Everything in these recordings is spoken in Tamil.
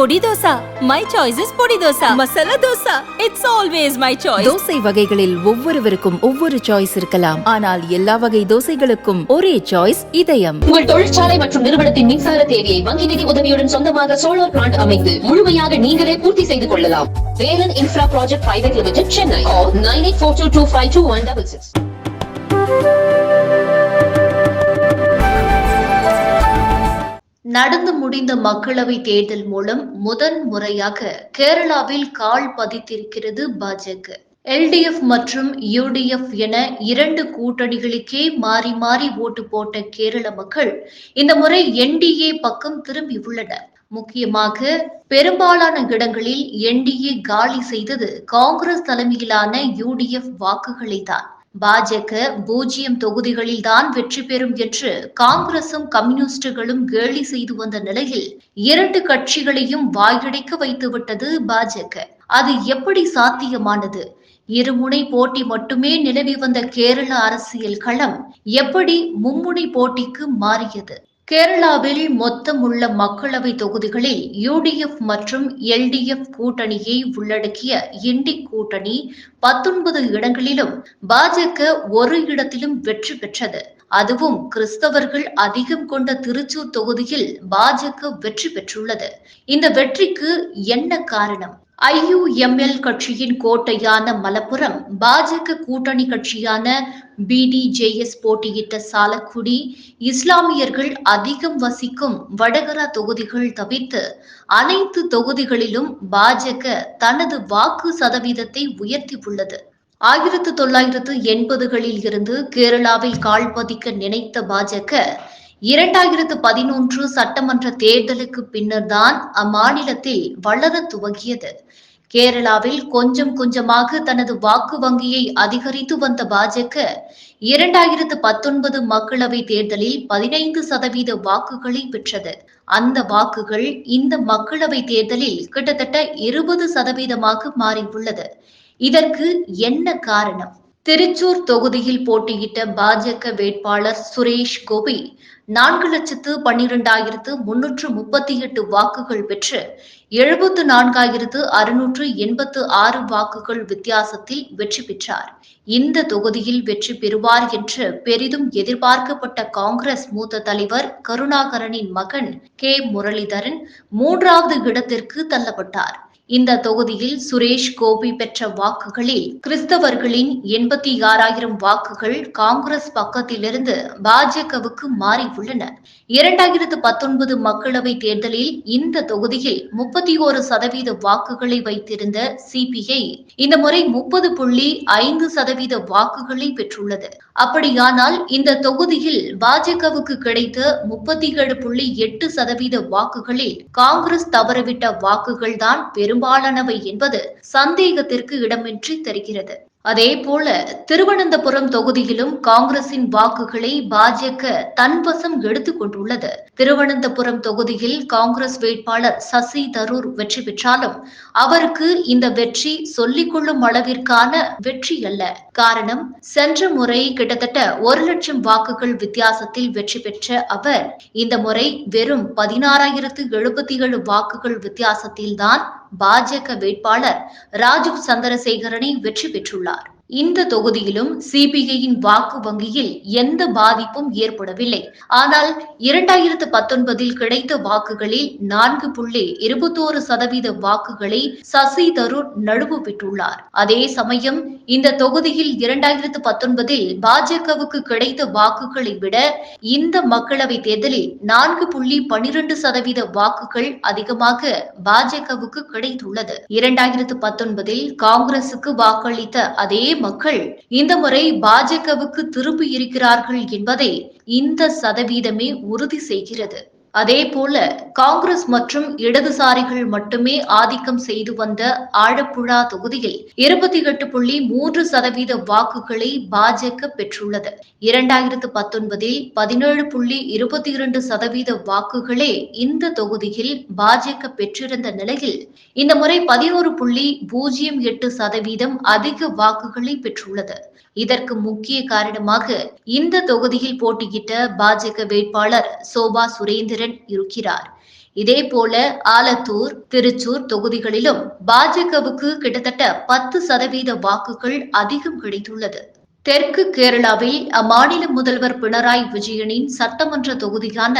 பொடி dosa. My choice is podi dosa. Masala dosa. It's always my choice dosa வகைகளில் ஒவ்வொருவருக்கும் ஒவ்வொரு சாய்ஸ் இருக்கலாம். ஆனால் எல்லா வகை தோசைகளுக்கும் ஒரே சாய்ஸ் இதயம். உங்கள் தொழிற்சாலை மற்றும் நிறுவனத்தின் மின்சார தேவையை வங்கி நிதி உதவியுடன் சொந்தமாக சோலார் பிளான்ட் அமைத்து முழுமையாக நீங்களே பூர்த்தி செய்து கொள்ளலாம். Velan infra project private limited Chennai nine eight four two two five two one double six நடந்து முடிந்த மக்களவை தேர்தல் மூலம் முதன் முறையாக கேரளாவில் கால் பதித்திருக்கிறது பாஜக. எல்டிஎஃப் மற்றும் யுடிஎஃப் என இரண்டு கூட்டணிகளுக்கே மாறி மாறி ஓட்டு போட்ட கேரள மக்கள் இந்த முறை என்டிஏ பக்கம் திரும்பியுள்ளனர் முக்கியமாக பெரும்பாலான இடங்களில் என்டிஏ காலி செய்தது காங்கிரஸ் தலைமையிலான யுடிஎஃப் வாக்குகளை தான் பாஜக பூஜ்ஜியம் தொகுதிகளில் தான் வெற்றி பெறும் என்று காங்கிரசும் கம்யூனிஸ்டுகளும் கேலி செய்து வந்த நிலையில் இரண்டு கட்சிகளையும் வாயடைக்க வைத்துவிட்டது பாஜக. அது எப்படி சாத்தியமானது? இருமுனை போட்டி மட்டுமே நிலவி வந்த கேரள அரசியல் களம் எப்படி மும்முனை போட்டிக்கு மாறியது? கேரளாவில் மொத்தம் உள்ள மக்களவை தொகுதிகளில் யுடிஎஃப் மற்றும் எல்டிஎஃப் கூட்டணியை உள்ளடக்கிய இண்டி கூட்டணி பத்தொன்பது இடங்களிலும் பாஜக ஒரு இடத்திலும் வெற்றி பெற்றது. அதுவும் கிறிஸ்தவர்கள் அதிகம் கொண்ட திருச்சூர் தொகுதியில் பாஜக வெற்றி பெற்றுள்ளது. இந்த வெற்றிக்கு என்ன காரணம்? ஐயுஎம்எல் கட்சியின் கோட்டையான மலப்புரம் பாஜக கூட்டணி கட்சியான பிடிஜேஎஸ் போட்டியிட்ட சாலக்குடி இஸ்லாமியர்கள் அதிகம் வசிக்கும் வடகரா தொகுதிகள் தவிர்த்து அனைத்து தொகுதிகளிலும் பாஜக தனது வாக்கு சதவீதத்தை உயர்த்தியுள்ளது. ஆயிரத்து தொள்ளாயிரத்து எண்பதுகளில் இருந்து கேரளாவில் கால் பதிக்க நினைத்த பாஜக இரண்டாயிரத்து பதினொன்று சட்டமன்ற தேர்தலுக்கு பின்னர்தான் அம்மாநிலத்தில் வளர துவங்கியது. கேரளாவில் கொஞ்சம் கொஞ்சமாக தனது வாக்கு வங்கியை அதிகரித்து வந்த பாஜக இரண்டாயிரத்து பத்தொன்பது மக்களவை தேர்தலில் பதினைந்து சதவீத வாக்குகளை பெற்றது. அந்த வாக்குகள் இந்த மக்களவை தேர்தலில் கிட்டத்தட்ட இருபது சதவீதமாக மாறியுள்ளது. இதற்கு என்ன காரணம்? திருச்சூர் தொகுதியில் போட்டியிட்ட பாஜக வேட்பாளர் சுரேஷ் கோபி நான்கு லட்சத்து பன்னிரெண்டாயிரத்து முன்னூற்று முப்பத்தி எட்டு வாக்குகள் பெற்று எழுபத்து நான்காயிரத்து அறுநூற்று எண்பத்து ஆறு வாக்குகள் வித்தியாசத்தில் வெற்றி பெற்றார். இந்த தொகுதியில் வெற்றி பெறுவார் என்று பெரிதும் எதிர்பார்க்கப்பட்ட காங்கிரஸ் மூத்த தலைவர் கருணாகரனின் மகன் கே. முரளிதரன் மூன்றாவது இடத்திற்கு தள்ளப்பட்டார். இந்த தொகுதியில் சுரேஷ் கோபி பெற்ற வாக்குகளில் கிறிஸ்தவர்களின் எண்பத்தி ஆறாயிரம் வாக்குகள் காங்கிரஸ் பக்கத்திலிருந்து பாஜகவுக்கு மாறியுள்ளன இரண்டாயிரத்து பத்தொன்பது மக்களவை தேர்தலில் இந்த தொகுதியில் முப்பத்தி ஒரு சதவீத வாக்குகளை வைத்திருந்த சிபிஐ இந்த முறை முப்பது புள்ளி ஐந்து சதவீத வாக்குகளை பெற்றுள்ளது. அப்படியானால் இந்த தொகுதியில் பாஜகவுக்கு கிடைத்த முப்பத்தி ஏழு புள்ளி எட்டு சதவீத வாக்குகளில் காங்கிரஸ் தவறவிட்ட வாக்குகள்தான் பெரும்பாலானவை என்பது சந்தேகத்திற்கு இடமின்றி தெரிகிறது. அதேபோல திருவனந்தபுரம் தொகுதியிலும் காங்கிரசின் வாக்குகளை பாஜக தன்வசம் எடுத்துக் கொண்டுள்ளது. திருவனந்தபுரம் தொகுதியில் காங்கிரஸ் வேட்பாளர் சசி தரூர் வெற்றி பெற்றாலும் அவருக்கு இந்த வெற்றி சொல்லிக்கொள்ளும் அளவிற்கான வெற்றி அல்ல. காரணம் சென்ற முறை கிட்டத்தட்ட ஒரு லட்சம் வாக்குகள் வித்தியாசத்தில் வெற்றி பெற்ற அவர் இந்த முறை வெறும் பதினாறாயிரத்து எழுபத்தி ஏழு வாக்குகள் வித்தியாசத்தில்தான் பாஜக வேட்பாளர் ராஜீவ் சந்திரசேகரனை வெற்றி பெற்றுள்ளார். இந்த தொகுதியிலும் சிபிஐயின் வாக்கு வங்கியில் எந்த பாதிப்பும் ஏற்படவில்லை. ஆனால் இரண்டாயிரத்து பத்தொன்பதில் கிடைத்த வாக்குகளில் நான்கு புள்ளி இருபத்தோரு சதவீத வாக்குகளை சசி தரூர் நழுவு பெற்றுள்ளார். அதே சமயம் இந்த தொகுதியில் இரண்டாயிரத்து பத்தொன்பதில் பாஜகவுக்கு கிடைத்த வாக்குகளை விட இந்த மக்களவை தேர்தலில் நான்கு புள்ளி பனிரெண்டு சதவீத வாக்குகள் அதிகமாக பாஜகவுக்கு கிடைத்துள்ளது. இரண்டாயிரத்து பத்தொன்பதில் காங்கிரசுக்கு வாக்களித்த அதே மக்கள் இந்த முறை பாஜகவுக்கு திரும்பி இருக்கிறார்கள் என்பதை இந்த சதவீதமே உறுதி செய்கிறது. அதே போல காங்கிரஸ் மற்றும் இடதுசாரிகள் மட்டுமே ஆதிக்கம் செய்து வந்த ஆழப்புழா தொகுதியில் இருபத்தி எட்டு புள்ளி மூன்று சதவீத வாக்குகளை பாஜக பெற்றுள்ளது. இரண்டாயிரத்து பத்தொன்பதில் பதினேழு புள்ளி இருபத்தி இரண்டு சதவீத வாக்குகளே இந்த தொகுதியில் பாஜக பெற்றிருந்த நிலையில் இந்த முறை பதினோரு புள்ளி பூஜ்ஜியம் எட்டு சதவீதம் அதிக வாக்குகளை பெற்றுள்ளது. இதற்கு முக்கிய காரணமாக இந்த தொகுதியில் போட்டியிட்ட பாஜக வேட்பாளர் சோபா சந்திரன் இருக்கிறார். இதேபோல ஆலத்தூர் திருச்சூர் தொகுதிகளிலும் பாஜகவுக்கு கிட்டத்தட்ட பத்து சதவீத வாக்குகள் அதிகம் கிடைத்துள்ளது. தெற்கு கேரளாவில் அம்மாநில முதல்வர் பினராயி விஜயனின் சட்டமன்ற தொகுதியான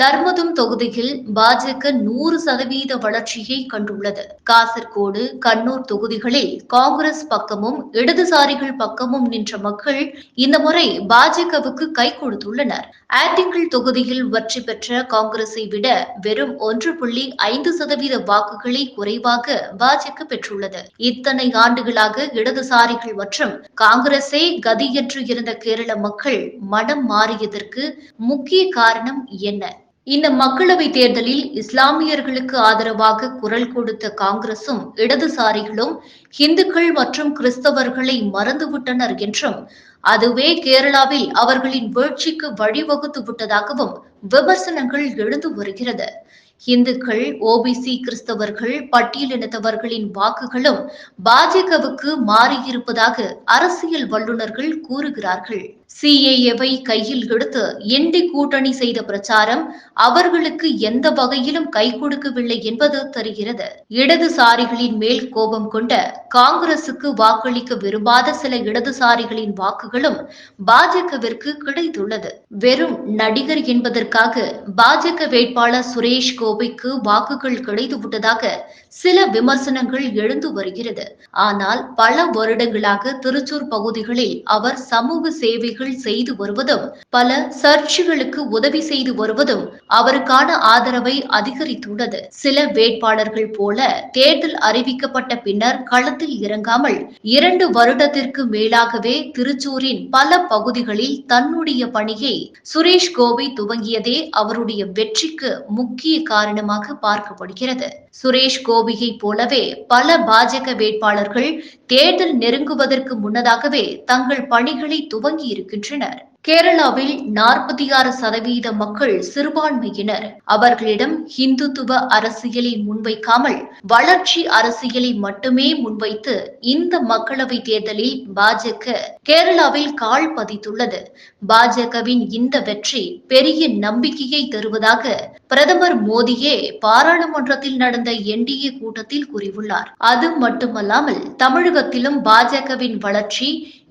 தர்மதும் தொகுதியில் பாஜக நூறு சதவீத வளர்ச்சியை கண்டுள்ளது. காசர்கோடு கண்ணூர் தொகுதிகளில் காங்கிரஸ் பக்கமும் இடதுசாரிகள் பக்கமும் நின்ற மக்கள் இந்த முறை பாஜகவுக்கு கை கொடுத்துள்ளனர். ஆட்டிங்கல் தொகுதியில் வெற்றி பெற்ற காங்கிரஸை விட வெறும் ஒன்று புள்ளி ஐந்து சதவீத வாக்குகளை குறைவாக பாஜக பெற்றுள்ளது. இத்தனை ஆண்டுகளாக இடதுசாரிகள் மற்றும் காங்கிரஸே கதியற்று இருந்த கேரள மக்கள் மனம் மாறியதற்கு முக்கிய காரணம் என்ன? இந்த மக்களவை தேர்தலில் இஸ்லாமியர்களுக்கு ஆதரவாக குரல் கொடுத்த காங்கிரசும் இடதுசாரிகளும் இந்துக்கள் மற்றும் கிறிஸ்தவர்களை மறந்துவிட்டனர் என்றும் அதுவே கேரளாவில் அவர்களின் வீழ்ச்சிக்கு வழிவகுத்து விட்டதாகவும் விமர்சனங்கள் எழுந்து வருகிறது. இந்துக்கள் ஓபிசி கிறிஸ்தவர்கள் பட்டியலினத்தவர்களின் வாக்குகளும் பாஜகவுக்கு மாறியிருப்பதாக அரசியல் வல்லுநர்கள் கூறுகிறார்கள். சிஏஏவை கையில் எடுத்து எண்டி கூட்டணி செய்த பிரச்சாரம் அவர்களுக்கு எந்த வகையிலும் கை கொடுக்கவில்லை என்பது தெரிகிறது. இடதுசாரிகளின் மேல் கோபம் கொண்ட காங்கிரசுக்கு வாக்களிக்க விரும்பாத சில இடதுசாரிகளின் வாக்குகளும் பாஜகவிற்கு கிடைத்துள்ளது. வெறும் நடிகர் என்பதற்காக பாஜக வேட்பாளர் சுரேஷ் கோ கோவைக்கு வாக்குகள் கிடைத்துவிட்டதாக சில விமர்சனங்கள் எழுந்து வருகிறது. ஆனால் பல வருடங்களாக திருச்சூர் பகுதிகளில் அவர் சமூக சேவைகள் செய்து வருவதும் பல சர்ச்சுகளுக்கு உதவி செய்து வருவதும் அவருக்கான ஆதரவை அதிகரித்துள்ளது. சில வேட்பாளர்கள் போல தேர்தல் அறிவிக்கப்பட்ட பின்னர் களத்தில் இறங்காமல் இரண்டு வருடத்திற்கு மேலாகவே திருச்சூரின் பல பகுதிகளில் தன்னுடைய பணியை சுரேஷ் கோபை துவங்கியதே அவருடைய வெற்றிக்கு முக்கிய காரணமாக பார்க்கப்படுகிறது. சுரேஷ் கோபியை போலவே பல பாஜக வேட்பாளர்கள் தேர்தல் நெருங்குவதற்கு முன்னதாகவே தங்கள் பணிகளை துவங்கி இருக்கின்றனர். கேரளாவில் நாற்பத்தி ஆறு சதவீத மக்கள் சிறுபான்மையினர். அவர்களிடம் இந்துத்துவ அரசியலை முன்வைக்காமல் வளர்ச்சி அரசியலை மட்டுமே முன்வைத்து இந்த மக்களவை தேர்தலில் பாஜக கேரளாவில் கால் பதித்துள்ளது. பாஜகவின் இந்த வெற்றி பெரிய நம்பிக்கையை தருவதாக பிரதமர் மோடியே பாராளுமன்றத்தில் நடந்த என்டிஏ கூட்டத்தில் கூறியுள்ளார். அது மட்டுமல்லாமல் தமிழக தமிழகத்திலும் பாஜகவின் வளர்ச்சி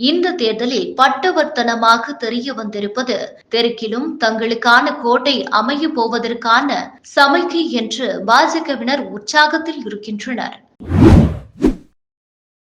இந்த தேர்தலில் பட்டவர்த்தனமாக தெரிய வந்திருப்பது. தெற்கிலும் தங்களுக்கான கோட்டை அமைய போவதற்கான சமைக்கை என்று பாஜகவினர் உற்சாகத்தில் இருக்கின்றனர்.